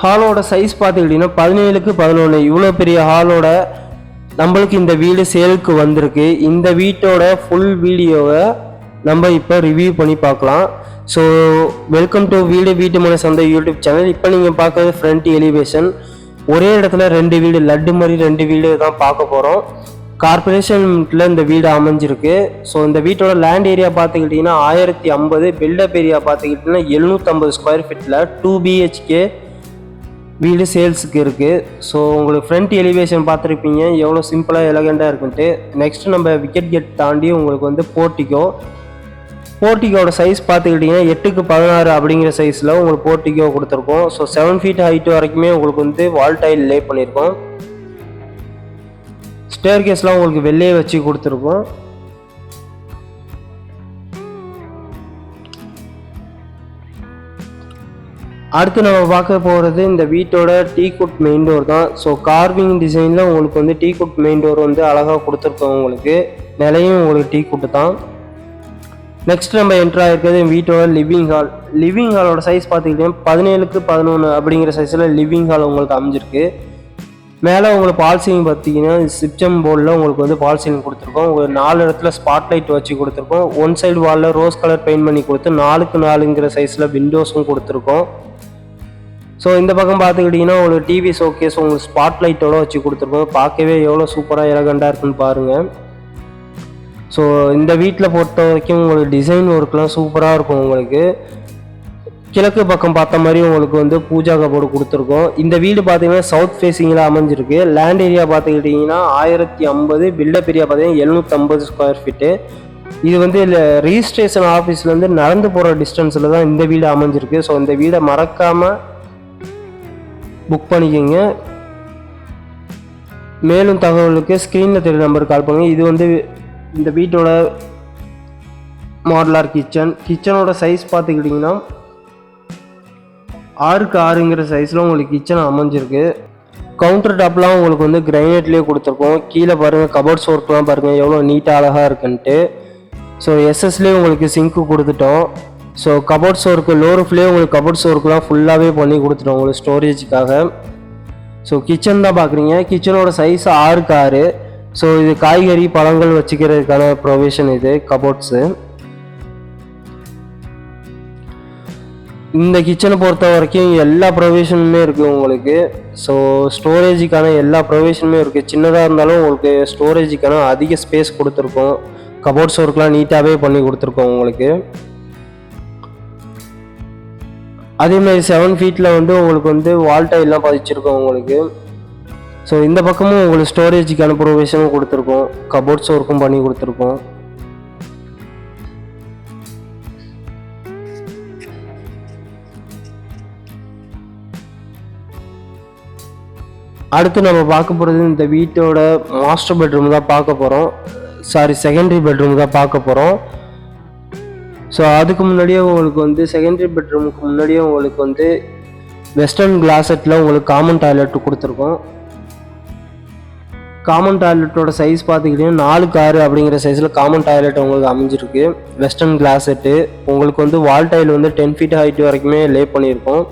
ஹாலோட சைஸ் பார்த்துக்கிட்டிங்கன்னா பதினேழுக்கு பதினொன்று இவ்வளோ பெரிய ஹாலோட நம்மளுக்கு இந்த வீடு சேலுக்கு வந்திருக்கு. இந்த வீட்டோட ஃபுல் வீடியோவை நம்ம இப்போ ரிவ்யூ பண்ணி பார்க்கலாம். ஸோ வெல்கம் டு வீடு வீட்டு மன சந்தை யூடியூப் சேனல். இப்போ நீங்கள் பார்க்குறது ஃப்ரண்ட் எலிவேஷன் ஒரே இடத்துல ரெண்டு வீடு லட்டு மாதிரி ரெண்டு வீடு தான் பார்க்க போகிறோம் கார்பரேஷன்ல இந்த வீடு அமைஞ்சிருக்கு. ஸோ இந்த வீட்டோட லேண்ட் ஏரியா பார்த்துக்கிட்டிங்கன்னா ஆயிரத்தி ஐம்பது. பில்டப் ஏரியா பார்த்துக்கிட்டிங்கன்னா எழுநூற்றம்பது ஸ்கொயர் ஃபீட்டில் டூ பிஹெச்கே வீடு சேல்ஸுக்கு இருக்குது ஸோ உங்களுக்கு ஃப்ரண்ட் எலிவேஷன் பார்த்துருப்பீங்க. எவ்வளோ சிம்பிளாக எலகண்ட்டாக இருக்குன்ட்டு. நெக்ஸ்ட் நம்ம விக்கெட் கேட் தாண்டி உங்களுக்கு வந்து போர்ட்டிக்கோ போர்ட்டிக்கோட சைஸ் பார்த்துக்கிட்டிங்கன்னா எட்டுக்கு பதினாறு அப்படிங்கிற சைஸில் உங்களுக்கு போர்ட்டிக்கோ கொடுத்துருக்கோம். ஸோ செவன் ஃபீட் ஹைட் வரைக்குமே உங்களுக்கு வந்து வால் டைல் லே பண்ணியிருக்கோம். ஸ்டேர் கேஸ்லாம் உங்களுக்கு வெளியே வச்சு கொடுத்துருக்கோம். அடுத்து நம்ம பார்க்க போகிறது இந்த வீட்டோட டீ குட் மெயின் டோர் தான். ஸோ கார்விங் டிசைனில் உங்களுக்கு வந்து டீ குட் மெயின் டோர் வந்து அழகாக கொடுத்துருக்கோம் உங்களுக்கு நிலையும் உங்களுக்கு டீ குட்டு தான். நெக்ஸ்ட் நம்ம என்ட்ரு ஆகிருக்கிறது வீட்டோட லிவிங் ஹால் லிவிங் ஹாலோட சைஸ் பார்த்துக்கிட்டீங்கன்னா பதினேழுக்கு பதினொன்று அப்படிங்கிற சைஸில் லிவிங் ஹால் உங்களுக்கு அமைஞ்சிருக்கு. மேலே உங்களுக்கு பால் சீலிங் பார்த்தீங்கன்னா சிப்சம் போர்டில் உங்களுக்கு வந்து பால் சீலிங் கொடுத்துருக்கோம். ஒரு நாலு இடத்துல ஸ்பாட் லைட் வச்சு கொடுத்துருக்கோம். ஒன் சைடு வாலில் ரோஸ் கலர் பெயிண்ட் பண்ணி கொடுத்து நாலுக்கு நாலுங்கிற சைஸில் விண்டோஸும் கொடுத்துருக்கோம். ஸோ இந்த பக்கம் பார்த்துக்கிட்டிங்கன்னா உங்களுக்கு டிவி ஷோகேஸ் உங்களுக்கு ஸ்பாட் லைட்டோட வச்சு கொடுத்துருக்கோம். பார்க்கவே எவ்வளோ சூப்பராக எலகண்டாக இருக்குன்னு பாருங்கள் ஸோ இந்த வீட்டில் பொறுத்த வரைக்கும் உங்களுக்கு டிசைன் ஒர்க்லாம் சூப்பராக இருக்கும் உங்களுக்கு. கிழக்கு பக்கம் பார்த்த மாதிரி உங்களுக்கு வந்து பூஜா கபோர்டு கொடுத்துருக்கோம். இந்த வீடு பார்த்தீங்கன்னா சவுத் ஃபேஸிங்கில் அமைஞ்சிருக்கு. லேண்ட் ஏரியா பார்த்துக்கிட்டிங்கன்னா ஆயிரத்தி ஐம்பது பில்டப் ஏரியா பார்த்தீங்கன்னா எழுநூற்றம்பது ஸ்கொயர் ஃபீட்டு இது வந்து ரிஜிஸ்ட்ரேஷன் ஆஃபீஸ்லேருந்து நடந்து போகிற டிஸ்டன்ஸில் தான் இந்த வீடு அமைஞ்சிருக்கு. ஸோ இந்த வீடை மறக்காமல் புக் பண்ணிக்கோங்க. மேலும் தகவலுக்கு ஸ்க்ரீனில் தெரிய நம்பருக்கு கால் பண்ணுங்கள் இது வந்து இந்த வீட்டோட மாடலார் கிச்சன் கிச்சனோட சைஸ் பார்த்துக்கிட்டிங்கன்னா ஆறுக்கு ஆறுங்கிற சைஸில் உங்களுக்கு கிச்சன் அமைஞ்சிருக்கு. கவுண்டர் டாப்லாம் உங்களுக்கு வந்து கிரைனேட்லேயே கொடுத்துருக்கோம். கீழே பாருங்கள் கபோர்ட்ஸ் ஒர்க்லாம் பாருங்கள் எவ்வளோ நீட்டாக அழகாக இருக்குன்ட்டு. ஸோ எஸ்எஸ்லேயே உங்களுக்கு சிங்க்கு கொடுத்துட்டோம். ஸோ கபோர்ட்ஸ் ஒர்க்கு ஃபுல்லே உங்களுக்கு கபோர்ட்ஸ் ஒர்க்லாம் ஃபுல்லாகவே பண்ணி கொடுத்துருவோம் உங்களுக்கு ஸ்டோரேஜுக்காக ஸோ கிச்சன் தான் பார்க்குறீங்க. கிச்சனோட சைஸ் ஆறுக்கு ஆறு ஸோ இது காய்கறி பழங்கள் வச்சுக்கிறதுக்கான ப்ரொவிஷன் இது கபோர்ட்ஸு இந்த கிச்சனை பொறுத்த வரைக்கும் எல்லா ப்ரொவிஷனுமே இருக்குது உங்களுக்கு. ஸோ ஸ்டோரேஜுக்கான எல்லா ப்ரொவிஷனுமே இருக்குது சின்னதாக இருந்தாலும் உங்களுக்கு ஸ்டோரேஜுக்கான அதிக ஸ்பேஸ் கொடுத்துருக்கோம். கபோர்ட்ஸ் ஒர்க்லாம் நீட்டாகவே பண்ணி கொடுத்துருக்கோம் உங்களுக்கு. அதே மாதிரி செவன் ஃபீட்டில் வந்து உங்களுக்கு வந்து வால்டைலாம் பதிச்சிருக்கோம் உங்களுக்கு. ஸோ இந்த பக்கமும் உங்களுக்கு ஸ்டோரேஜுக்கான ப்ரொவிஷனும் கொடுத்துருக்கோம். கபோர்ட்ஸ் ஒர்க்கும் பண்ணி கொடுத்துருக்கோம். அடுத்து நம்ம பார்க்க போகிறது இந்த வீட்டோட மாஸ்டர் பெட்ரூம் தான் பார்க்க போகிறோம் சாரி செகண்டரி பெட்ரூம் தான் பார்க்க போகிறோம் ஸோ அதுக்கு முன்னாடியே உங்களுக்கு வந்து செகண்டரி பெட்ரூமுக்கு முன்னாடியே உங்களுக்கு வந்து வெஸ்டர்ன் கிளாசெட்டில் உங்களுக்கு காமன் டாய்லெட் கொடுத்துருக்கோம். காமன் டாய்லெட்டோட சைஸ் பார்த்துக்கிட்டிங்கன்னா நாலு காரு அப்படிங்கிற சைஸில் காமன் டாய்லெட் உங்களுக்கு அமைஞ்சிருக்கு. வெஸ்டர்ன் கிளாசெட்டு உங்களுக்கு வந்து வால் டைல் வந்து டென் ஃபீட் ஹைட் வரைக்குமே லே பண்ணியிருக்கோம்.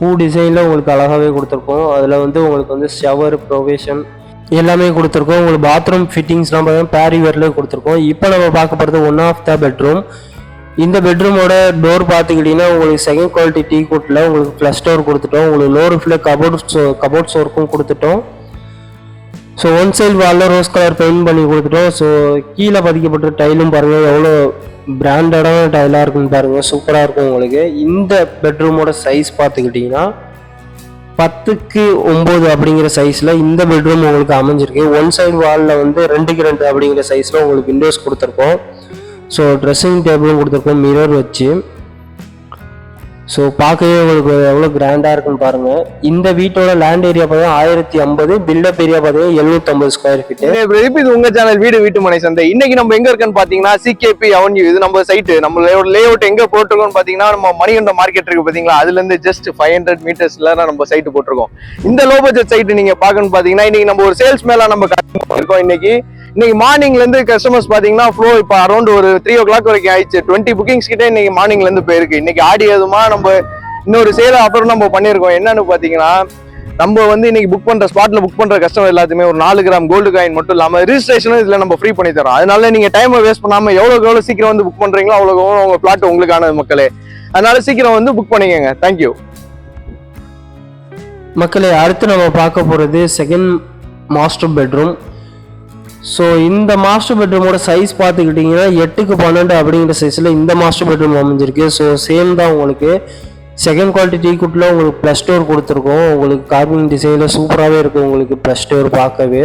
பூ டிசைனில் உங்களுக்கு அழகாகவே கொடுத்துருக்கோம். அதில் வந்து உங்களுக்கு வந்து ஷவர் ப்ரொவேஷன் எல்லாமே கொடுத்துருக்கோம். உங்களுக்கு பாத்ரூம் ஃபிட்டிங்ஸ்லாம் பார்த்தீங்கன்னா பேரிவேர்லேயே கொடுத்துருக்கோம். இப்போ நம்ம பார்க்க போகிறது ஒன் ஆஃப் த பெட்ரூம் இந்த பெட்ரூமோட டோர் பார்த்துக்கிட்டிங்கன்னா உங்களுக்கு செகண்ட் குவாலிட்டி டீ கூட்டில் உங்களுக்கு ப்ளஸ் டோர் கொடுத்துட்டோம். உங்களுக்கு லோ ரூஃபில் கபோர்ட் கபோர்ட்ஸ் ஒர்க்கும் கொடுத்துட்டோம். ஸோ ஒன் சைடு வாலில் ரோஸ் கலர் பெயிண்ட் பண்ணி கொடுத்துட்டோம். ஸோ கீழே பதிக்கப்பட்ட டைலும் பாருங்கள் எவ்வளோ பிராண்டடான டைலாக இருக்குன்னு பாருங்கள் சூப்பராக இருக்கும் உங்களுக்கு. இந்த பெட்ரூமோட சைஸ் பார்த்துக்கிட்டிங்கன்னா பத்துக்கு ஒம்பது அப்படிங்கிற சைஸில் இந்த பெட்ரூம் உங்களுக்கு அமைஞ்சிருக்கு. ஒன் சைடு வாலில் வந்து ரெண்டுக்கு ரெண்டு அப்படிங்கிற சைஸில் உங்களுக்கு விண்டோஸ் கொடுத்துருக்கோம். ஸோ ட்ரெஸ்ஸிங் டேபிளும் கொடுத்துருக்கோம் மிரர் வச்சு. ஸோ பார்க்கவே உங்களுக்கு எவ்வளோ கிராண்டாக இருக்குன்னு பாருங்கள் இந்த வீட்டோட லேண்ட் ஏரியா பார்த்தீங்கன்னா ஆயிரத்தி ஐம்பது பில்டப் ஏரியா பார்த்தீங்கன்னா எழுநூற்றம்பது ஸ்கொயர் ஃபீட்டு இப்போ இது உங்கள் சேனல் வீடு வீட்டு மனை சந்தை. இன்னைக்கு நம்ம எங்கே இருக்குன்னு பார்த்தீங்கன்னா சிகேபி அவன்யூ இது நம்ம சைட்டு நம்ம லே அவுட் எங்கே போட்டிருக்கோம்னு பார்த்தீங்கன்னா நம்ம மணிகண்ட மார்க்கெட் இருக்குது பார்த்தீங்களா? அதுலேருந்து ஜஸ்ட் ஃபைவ் ஹண்ட்ரட் மீட்டர்ஸ்ல நம்ம சைட்டு போட்டிருக்கோம். இந்த லோ பட்ஜெட் சைட்டு நீங்கள் பார்க்கணும்னு பார்த்தீங்கன்னா இன்னைக்கு நம்ம ஒரு சேல்ஸ் மேலாக நம்ம இருக்கோம். இன்னைக்கு இன்னைக்கு மார்னிங்ல இருந்து கஸ்டமர்ஸ் பாத்தீங்கன்னா ஃப்ளோ இப்போ அரௌண்ட் ஒரு த்ரீ ஓ கிளாக் வரைக்கும் ஆயிடுச்சு. டுவெண்ட்டி புக்கிங்ஸ் கிட்ட இன்னைக்கு மார்னிங்ல இருந்து போயிருக்கு. இன்னைக்கு ஆடி எதுமா நம்ம இன்னொரு சேல் ஆஃபர் நம்ம பண்ணியிருக்கோம். என்னன்னு பார்த்தீங்கன்னா நம்ம வந்து இன்னைக்கு புக் பண்ற ஸ்பாட்ல புக் பண்ற கஸ்டமர் எல்லாத்துமே ஒரு நாலு கிராம் கோல்டு காயின் மட்டும் இல்லாம ரிஜிஸ்ட்ரேஷனும் இதுல நம்ம ஃப்ரீ பண்ணி தரோம் அதனால நீங்க டைமை வேஸ்ட் பண்ணாம எவ்வளவுக்கு எவ்வளவு சீக்கிரம் வந்து புக் பண்றீங்களோ அவ்வளவு உங்க பிளாட் உங்களுக்கான மக்களே. அதனால சீக்கிரம் வந்து புக் பண்ணிக்கோங்க. தேங்க்யூ மக்களே அடுத்து நம்ம பார்க்க போகிறது செகண்ட் மாஸ்டர் பெட்ரூம் ஸோ இந்த மாஸ்டர் பெட்ரூமோட சைஸ் பார்த்துக்கிட்டிங்கன்னா எட்டுக்கு பன்னெண்டு அப்படிங்கிற சைஸில் இந்த மாஸ்டர் பெட்ரூம் அமைஞ்சிருக்கு. ஸோ சேம் தான் உங்களுக்கு. செகண்ட் குவாலிட்டி டீ குட்டில் உங்களுக்கு ப்ளஸ் டோர் கொடுத்துருக்கோம். உங்களுக்கு கார்பிங் டிசைனில் சூப்பராகவே இருக்கும் உங்களுக்கு ப்ளஸ் டோர் பார்க்கவே.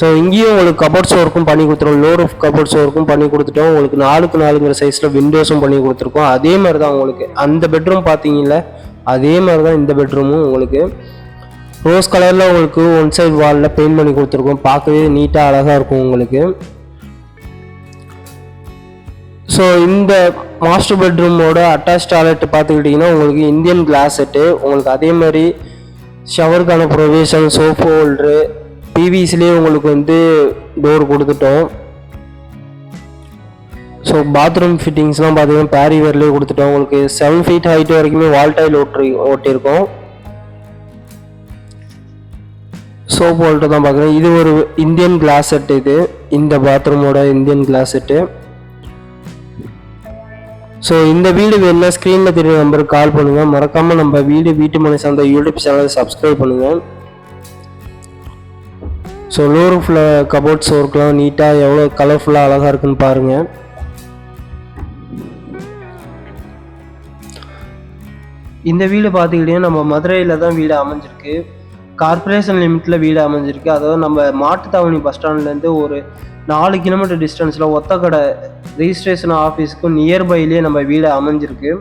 ஸோ இங்கேயும் உங்களுக்கு கபோர்ட்ஸ் ஒர்க்கும் பண்ணி கொடுத்துருவோம் லோ ரூஃப் கபோர்ட்ஸ் ஒர்க்கும் பண்ணி கொடுத்துட்டோம். உங்களுக்கு நாலுக்கு நாலுங்கிற சைஸில் விண்டோஸும் பண்ணி கொடுத்துருக்கோம். அதே மாதிரி தான் உங்களுக்கு. அந்த பெட்ரூம் பார்த்தீங்கல்ல அதே மாதிரி தான் இந்த பெட்ரூமும் உங்களுக்கு. ரோஸ் கலரில் உங்களுக்கு ஒன் சைடு வாலில் பெயிண்ட் பண்ணி கொடுத்துருக்கோம். பார்க்கவே நீட்டாக அழகாக இருக்கும் உங்களுக்கு. ஸோ இந்த மாஸ்டர் பெட்ரூமோட அட்டாச் டாய்லெட் பார்த்துக்கிட்டிங்கன்னா உங்களுக்கு இந்தியன் கிளாஸ் செட்டு உங்களுக்கு அதே மாதிரி ஷவருக்கான ப்ரொவிஷன் சோஃபா ஹோல்ட்ரு பிவிசிலே உங்களுக்கு வந்து டோர் கொடுத்துட்டோம். ஸோ பாத்ரூம் ஃபிட்டிங்ஸ்லாம் பார்த்தீங்கன்னா பேரிவேர்லேயே கொடுத்துட்டோம். உங்களுக்கு செவன் ஃபீட் ஹைட் வரைக்குமே வால் டைல் ஓட்டி ஓட்டியிருக்கோம். சோப் வால்ட்டு தான் பார்க்குறேன். இது ஒரு இந்தியன் கிளாஸ் செட் இது. இந்த பாத்ரூமோட இந்தியன் கிளாஸ் செட்டு ஸோ இந்த வீடு வேணும்னா ஸ்க்ரீனில் தெரிய நம்பருக்கு கால் பண்ணுங்கள் மறக்காமல் நம்ம வீடு வீட்டு மனை சார்ந்த யூடியூப் சேனலை சப்ஸ்கிரைப் பண்ணுங்கள் ஸோ லோர் ஃபுல்லாக கபோர்ட்ஸ் ஒர்க்லாம் நீட்டாக எவ்வளோ கலர்ஃபுல்லாக அழகாக இருக்குன்னு பாருங்கள் இந்த வீடு பார்த்துக்கிட்டே நம்ம மதுரையில் தான் வீடு அமைஞ்சிருக்கு. கார்ப்பரேஷன் லிமிட்டில் வீடு அமைஞ்சிருக்கு. அதாவது நம்ம மாட்டுத்தாவணி பஸ் ஸ்டாண்ட்லேருந்து ஒரு நாலு கிலோமீட்டர் டிஸ்டன்ஸில் ஒத்தக்கடை ரிஜிஸ்ட்ரேஷன் ஆஃபீஸுக்கும் நியர்பைலேயே நம்ம வீடு அமைஞ்சிருக்கு.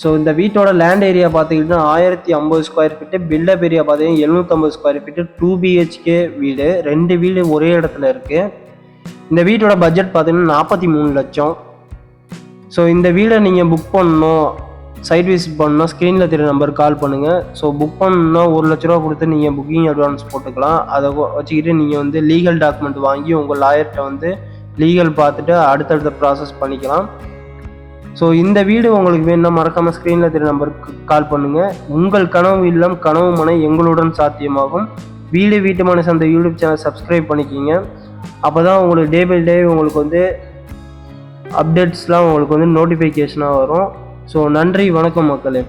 ஸோ இந்த வீட்டோட லேண்ட் ஏரியா பார்த்துக்கிட்டிங்கன்னா ஆயிரத்தி ஐம்பது ஸ்கொயர் ஃபீட்டு பில்டப் ஏரியா பார்த்தீங்கன்னா எழுநூற்றம்பது ஸ்கொயர் ஃபீட்டு டூ பிஹெச்கே வீடு ரெண்டு வீடு ஒரே இடத்துல இருக்குது இந்த வீட்டோட பட்ஜெட் பார்த்தீங்கன்னா நாற்பத்தி மூணு லட்சம். ஸோ இந்த வீடை நீங்கள் புக் பண்ணணும். சைட் விசிட் பண்ணால் ஸ்க்ரீனில் தெரிய நம்பருக்கு கால் பண்ணுங்கள் ஸோ புக் பண்ணணும்னா ஒரு லட்ச ரூபா கொடுத்து நீங்கள் புக்கிங் அட்வான்ஸ் போட்டுக்கலாம். அதை வச்சுக்கிட்டு நீங்கள் வந்து லீகல் டாக்குமெண்ட் வாங்கி உங்கள் லாயர்கிட்ட வந்து லீகல் பார்த்துட்டு அடுத்தடுத்த ப்ராசஸ் பண்ணிக்கலாம். ஸோ இந்த வீடு உங்களுக்கு வேணும்னா மறக்காமல் ஸ்க்ரீனில் தெரிய நம்பருக்கு கால் பண்ணுங்கள் உங்கள் கனவு இல்லம் கனவு மனை எங்களுடன் சாத்தியமாகும். வீடு வீட்டு மனசு அந்த யூடியூப் சேனல் சப்ஸ்கிரைப் பண்ணிக்கிங்க. அப்போ தான் உங்களுக்கு டே பை டே உங்களுக்கு வந்து அப்டேட்ஸ்லாம் உங்களுக்கு வந்து நோட்டிஃபிகேஷனாக வரும். ஸோ நன்றி வணக்கம் மக்களே.